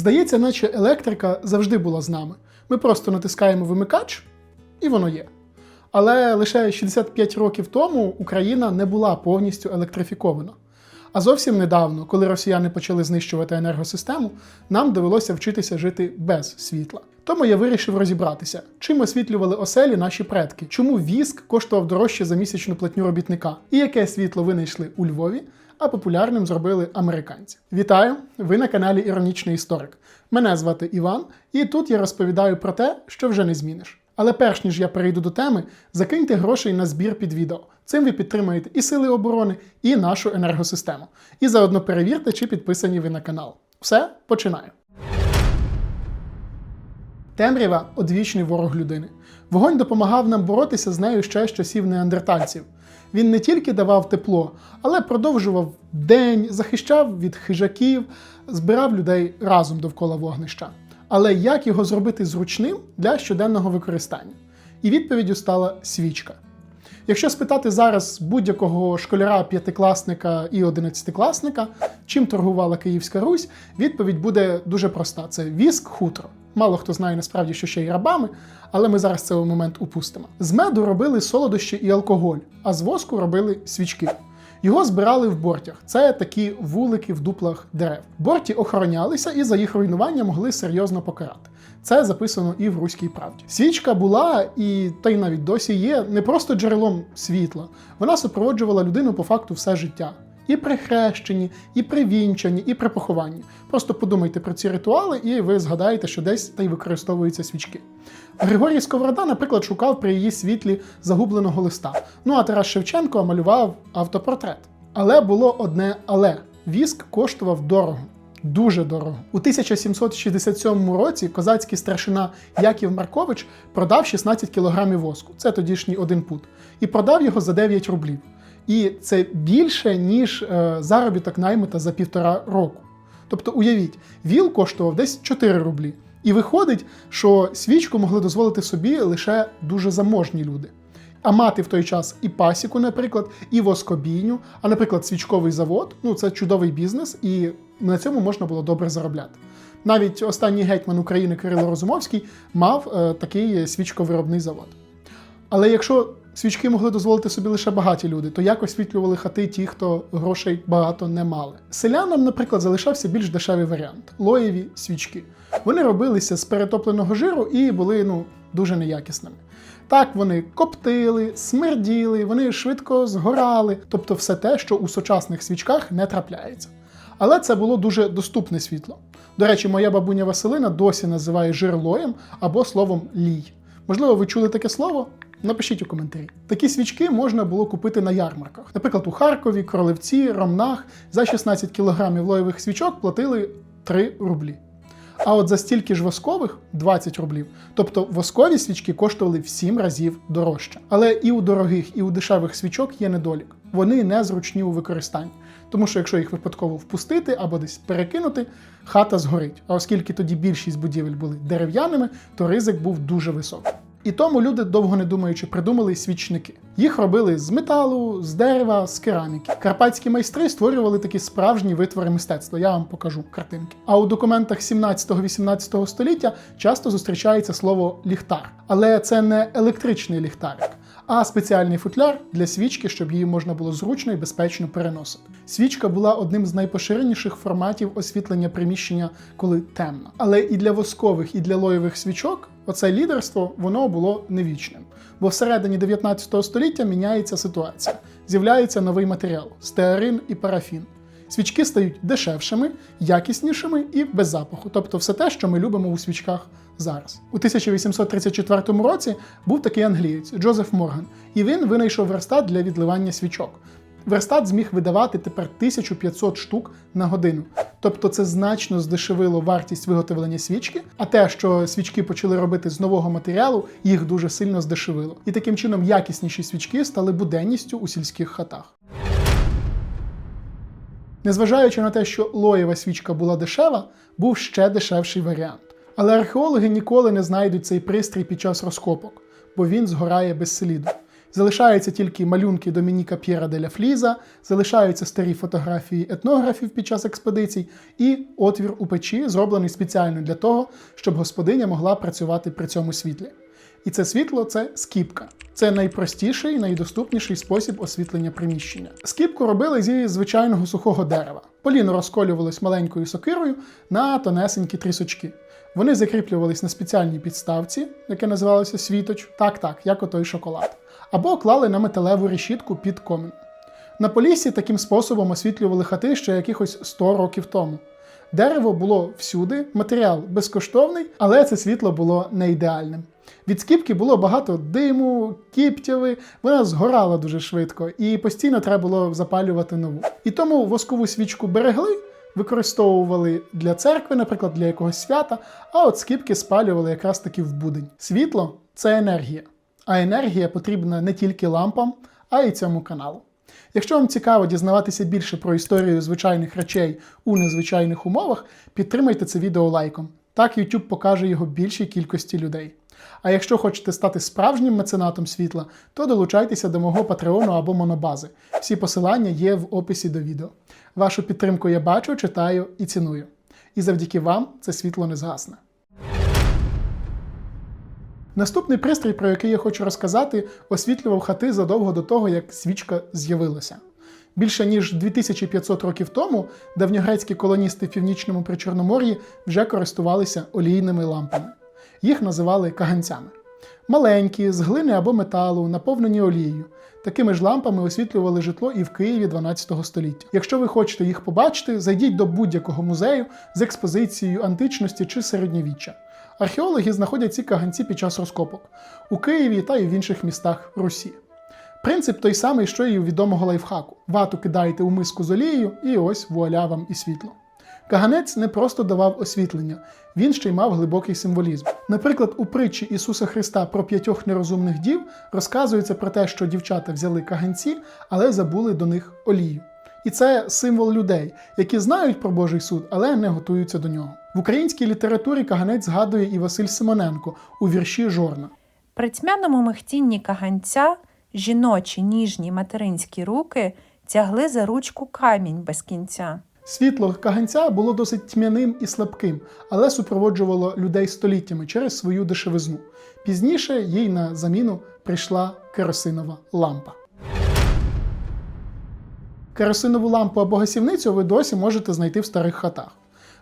Здається, наче електрика завжди була з нами. Ми просто натискаємо вимикач, і воно є. Але лише 65 років тому Україна не була повністю електрифікована. А зовсім недавно, коли росіяни почали знищувати енергосистему, нам довелося вчитися жити без світла. Тому я вирішив розібратися, чим освітлювали оселі наші предки, чому віск коштував дорожче за місячну платню робітника, і яке світло винайшли у Львові, а популярним зробили американці. Вітаю! Ви на каналі Іронічний Історик. Мене звати Іван, і тут я розповідаю про те, що вже не зміниш. Але перш ніж я перейду до теми, закиньте грошей на збір під відео. Цим ви підтримуєте і сили оборони, і нашу енергосистему. І заодно перевірте, чи підписані ви на канал. Все, починаю. Темрява одвічний ворог людини. Вогонь допомагав нам боротися з нею ще з часів неандертальців. Він не тільки давав тепло, але продовжував день, захищав від хижаків, збирав людей разом довкола вогнища. Але як його зробити зручним для щоденного використання? І відповіддю стала свічка. Якщо спитати зараз будь-якого школяра, п'ятикласника і одинадцятикласника, чим торгувала Київська Русь, відповідь буде дуже проста: це віск, хутро. Мало хто знає насправді, що ще й рабами, але ми зараз цей момент упустимо. З меду робили солодощі і алкоголь, а з воску робили свічки. Його збирали в бортях. Це такі вулики в дуплах дерев. Борті охоронялися і за їх руйнування могли серйозно покарати. Це записано і в руській правді. Свічка була і та й навіть досі є не просто джерелом світла. Вона супроводжувала людину по факту все життя. І при хрещенні, і при вінчанні, і при похованні. Просто подумайте про ці ритуали, і ви згадаєте, що десь та й використовуються свічки. Григорій Сковорода, наприклад, шукав при її світлі загубленого листа. Ну а Тарас Шевченко малював автопортрет. Але було одне але віск коштував дорого. Дуже дорого. У 1767 році козацький старшина Яків Маркович продав 16 кілограмів воску, це тодішній один пут, і продав його за 9 рублів. І це більше, ніж е, заробіток наймита за півтора року. Тобто, уявіть, віл коштував десь 4 рублі. І виходить, що свічку могли дозволити собі лише дуже заможні люди. А мати в той час і пасіку, наприклад, і воскобійню, а, наприклад, свічковий завод ну це чудовий бізнес, і на цьому можна було добре заробляти. Навіть останній гетьман України Кирило Розумовський мав е, такий свічковиробний завод. Але якщо свічки могли дозволити собі лише багаті люди, то як освітлювали хати ті, хто грошей багато не мали. Селянам, наприклад, залишався більш дешевий варіант лоєві свічки. Вони робилися з перетопленого жиру і були ну, дуже неякісними. Так, вони коптили, смерділи, вони швидко згорали, тобто все те, що у сучасних свічках не трапляється. Але це було дуже доступне світло. До речі, моя бабуня Василина досі називає жир лоєм або словом лій. Можливо, ви чули таке слово? Напишіть у коментарі. Такі свічки можна було купити на ярмарках. Наприклад, у Харкові, Кролевці, Ромнах за 16 кілограмів лоєвих свічок платили 3 рублі. А от за стільки ж воскових 20 рублів. Тобто воскові свічки коштували в 7 разів дорожче. Але і у дорогих, і у дешевих свічок є недолік. Вони незручні у використанні. Тому що якщо їх випадково впустити або десь перекинути, хата згорить. А оскільки тоді більшість будівель були дерев'яними, то ризик був дуже високий. І тому люди, довго не думаючи, придумали свічники. Їх робили з металу, з дерева, з кераміки. Карпатські майстри створювали такі справжні витвори мистецтва. Я вам покажу картинки. А у документах 17-18 століття часто зустрічається слово ліхтар. Але це не електричний ліхтарик. А спеціальний футляр для свічки, щоб її можна було зручно і безпечно переносити. Свічка була одним з найпоширеніших форматів освітлення приміщення, коли темно. Але і для воскових, і для лоєвих свічок оце лідерство воно було невічним. Бо всередині 19 століття міняється ситуація. З'являється новий матеріал стеарин і парафін. Свічки стають дешевшими, якіснішими і без запаху, тобто все те, що ми любимо у свічках зараз. У 1834 році був такий англієць Джозеф Морган, і він винайшов верстат для відливання свічок. Верстат зміг видавати тепер 1500 штук на годину. Тобто це значно здешевило вартість виготовлення свічки, а те, що свічки почали робити з нового матеріалу, їх дуже сильно здешевило. І таким чином якісніші свічки стали буденністю у сільських хатах. Незважаючи на те, що лоєва свічка була дешева, був ще дешевший варіант. Але археологи ніколи не знайдуть цей пристрій під час розкопок, бо він згорає без сліду. Залишаються тільки малюнки Домініка П'єра деля Фліза, залишаються старі фотографії етнографів під час експедицій і отвір у печі, зроблений спеціально для того, щоб господиня могла працювати при цьому світлі. І це світло це скіпка. Це найпростіший, найдоступніший спосіб освітлення приміщення. Скіпку робили зі звичайного сухого дерева. Поліно розколювалось маленькою сокирою на тонесенькі трісочки. Вони закріплювались на спеціальній підставці, яке називалося світоч, так так, як отой шоколад, або клали на металеву решітку під комін. На Поліссі таким способом освітлювали хати ще якихось 100 років тому. Дерево було всюди, матеріал безкоштовний, але це світло було не ідеальним. Від скіпки було багато диму, кіптяви, вона згорала дуже швидко, і постійно треба було запалювати нову. І тому воскову свічку берегли, використовували для церкви, наприклад, для якогось свята, а от скіпки спалювали якраз таки в будень. Світло це енергія, а енергія потрібна не тільки лампам, а й цьому каналу. Якщо вам цікаво дізнаватися більше про історію звичайних речей у незвичайних умовах, підтримайте це відео лайком. Так YouTube покаже його більшій кількості людей. А якщо хочете стати справжнім меценатом світла, то долучайтеся до мого патреону або монобази. Всі посилання є в описі до відео. Вашу підтримку я бачу, читаю і ціную. І завдяки вам це світло не згасне. Наступний пристрій, про який я хочу розказати, освітлював хати задовго до того, як свічка з'явилася. Більше ніж 2500 років тому давньогрецькі колоністи в північному Причорномор'ї вже користувалися олійними лампами. Їх називали каганцями. Маленькі, з глини або металу, наповнені олією. Такими ж лампами освітлювали житло і в Києві 12 століття. Якщо ви хочете їх побачити, зайдіть до будь-якого музею з експозицією античності чи середньовіччя. Археологи знаходять ці каганці під час розкопок у Києві та й в інших містах Русі. Принцип той самий, що і у відомого лайфхаку: вату кидаєте у миску з олією, і ось вуаля вам і світло. Каганець не просто давав освітлення, він ще й мав глибокий символізм. Наприклад, у притчі Ісуса Христа про п'ятьох нерозумних дів розказується про те, що дівчата взяли каганці, але забули до них олію. І це символ людей, які знають про Божий суд, але не готуються до нього. В українській літературі каганець згадує і Василь Симоненко у вірші Жорна. При тьмяному михтінні каганця жіночі ніжні материнські руки тягли за ручку камінь без кінця. Світло каганця було досить тьмяним і слабким, але супроводжувало людей століттями через свою дешевизну. Пізніше їй на заміну прийшла керосинова лампа. Керосинову лампу або гасівницю ви досі можете знайти в старих хатах.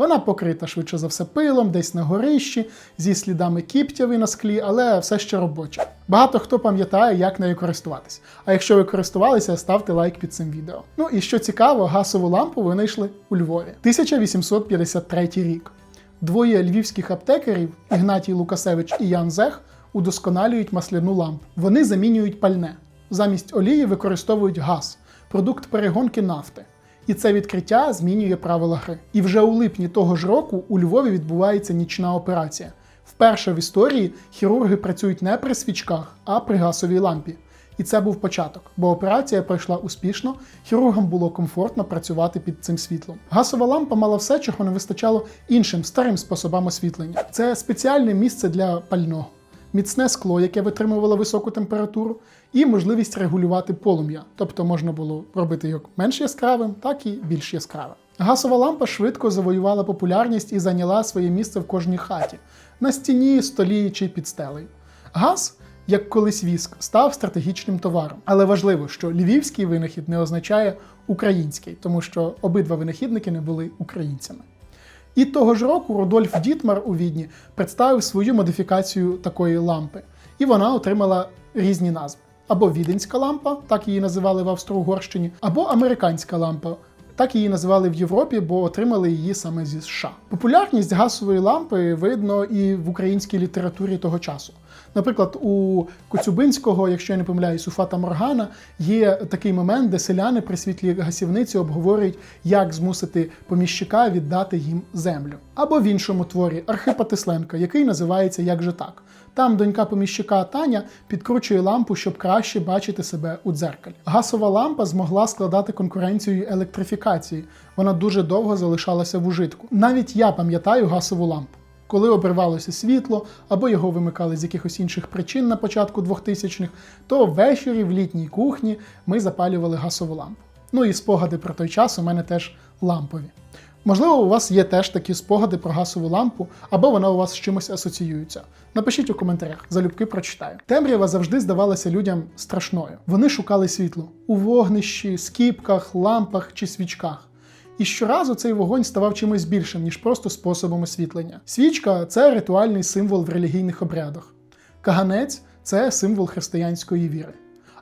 Вона покрита швидше за все пилом, десь на горищі, зі слідами кіптяви на склі, але все ще робоча. Багато хто пам'ятає, як нею користуватись. А якщо ви користувалися, ставте лайк під цим відео. Ну і що цікаво, гасову лампу винайшли у Львові. 1853 рік. Двоє львівських аптекарів Ігнатій Лукасевич і Ян Зех удосконалюють масляну лампу. Вони замінюють пальне. Замість олії використовують газ, продукт перегонки нафти. І це відкриття змінює правила гри. І вже у липні того ж року у Львові відбувається нічна операція. Вперше в історії хірурги працюють не при свічках, а при газовій лампі. І це був початок, бо операція пройшла успішно, хірургам було комфортно працювати під цим світлом. Газова лампа мала все, чого не вистачало іншим старим способам освітлення. Це спеціальне місце для пального, міцне скло, яке витримувало високу температуру, і можливість регулювати полум'я, тобто можна було робити як менш яскравим, так і більш яскравим. Газова лампа швидко завоювала популярність і зайняла своє місце в кожній хаті на стіні, столі чи під стелею. Газ, як колись віск, став стратегічним товаром. Але важливо, що львівський винахід не означає український, тому що обидва винахідники не були українцями. І того ж року Рудольф Дітмар у Відні представив свою модифікацію такої лампи, і вона отримала різні назви: або віденська лампа, так її називали в Австро-Угорщині, або американська лампа. Так її називали в Європі, бо отримали її саме зі США. Популярність газової лампи видно і в українській літературі того часу. Наприклад, у Коцюбинського, якщо я не помиляюсь, у Фата Моргана є такий момент, де селяни при світлі гасівниці обговорюють, як змусити поміщика віддати їм землю. Або в іншому творі Архипа Тисленка, який називається Як же так. Там донька поміщика Таня підкручує лампу, щоб краще бачити себе у дзеркалі. Газова лампа змогла складати конкуренцію електрифікації. Вона дуже довго залишалася в ужитку. Навіть я пам'ятаю газову лампу. Коли обривалося світло або його вимикали з якихось інших причин на початку 2000-х, то ввечері в літній кухні ми запалювали газову лампу. Ну і спогади про той час у мене теж лампові. Можливо, у вас є теж такі спогади про газову лампу, або вона у вас з чимось асоціюється. Напишіть у коментарях, залюбки прочитаю. Темрява завжди здавалася людям страшною. Вони шукали світло у вогнищі, скіпках, лампах чи свічках. І щоразу цей вогонь ставав чимось більшим, ніж просто способом освітлення. Свічка це ритуальний символ в релігійних обрядах. Каганець це символ християнської віри.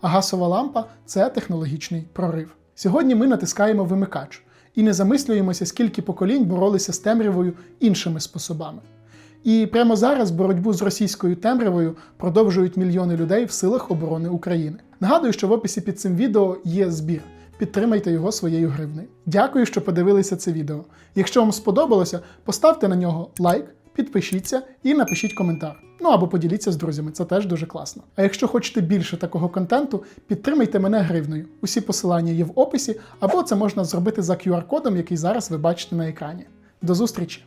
А газова лампа це технологічний прорив. Сьогодні ми натискаємо вимикач і не замислюємося, скільки поколінь боролися з темрявою іншими способами. І прямо зараз боротьбу з російською темрявою продовжують мільйони людей в силах оборони України. Нагадую, що в описі під цим відео є збір. Підтримайте його своєю гривнею. Дякую, що подивилися це відео. Якщо вам сподобалося, поставте на нього лайк, підпишіться і напишіть коментар. Ну або поділіться з друзями, це теж дуже класно. А якщо хочете більше такого контенту, підтримайте мене гривнею. Усі посилання є в описі, або це можна зробити за QR-кодом, який зараз ви бачите на екрані. До зустрічі!